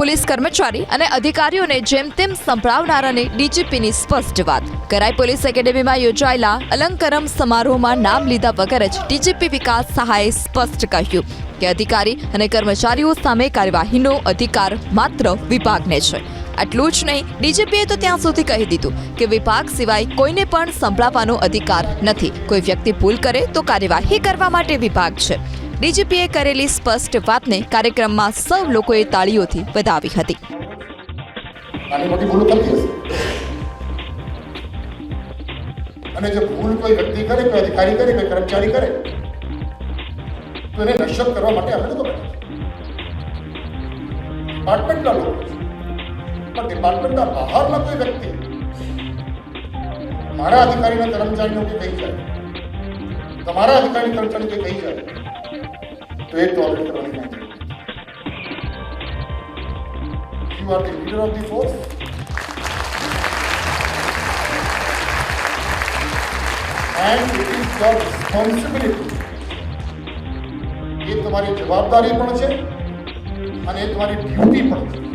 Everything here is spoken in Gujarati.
પોલીસ કર્મચારી અને અધિકારીઓને જેમ તેમ સંભળાવનારાને ડીજીપીની સ્પષ્ટ વાત. કરાઈ પોલીસ એકેડેમીમાં યોજાયેલા અલંકરમ સમારોહમાં નામ લીધા વગર જ ડીજીપી વિકાસ સહાયે સ્પષ્ટ કહ્યું કે અધિકારી અને કર્મચારીઓ સામે કાર્યવાહીનો અધિકાર માત્ર વિભાગને છે. આટલું જ નહીં, ડીજીપીએ તો ત્યાં સુધી કહી દીધું કે વિભાગ સિવાય કોઈને પણ સંભળાવવાનો અધિકાર નથી. કોઈ વ્યક્તિ ભૂલ કરે તો કાર્યવાહી કરવા માટે વિભાગ છે. ડીજીપીએ કરેલી સ્પષ્ટ વાતને કાર્યક્રમમાં સૌ લોકોએ તાળીઓથી વધાવી હતી. અને જો ભૂલ કોઈ વ્યક્તિ કરે, કોઈ અધિકારી કરે, કોઈ કર્મચારી કરે, તો એને નશ્વર કરવા માટે આપણે તો ડિપાર્ટમેન્ટના લોકો પણ ડિપાર્ટમેન્ટના બહારના કોઈ વ્યક્તિ મારા અધિકારીના કર્મચારીનો કે કહી જાય તમારા અધિકારી કર્મચારી કે કહી જાય તો એ ટોલરેટ કરવાની નહીં you are the leader of the force and it is your responsibility. એ તમારી જવાબદારી પણ છે અને એ તમારી ડ્યુટી પણ છે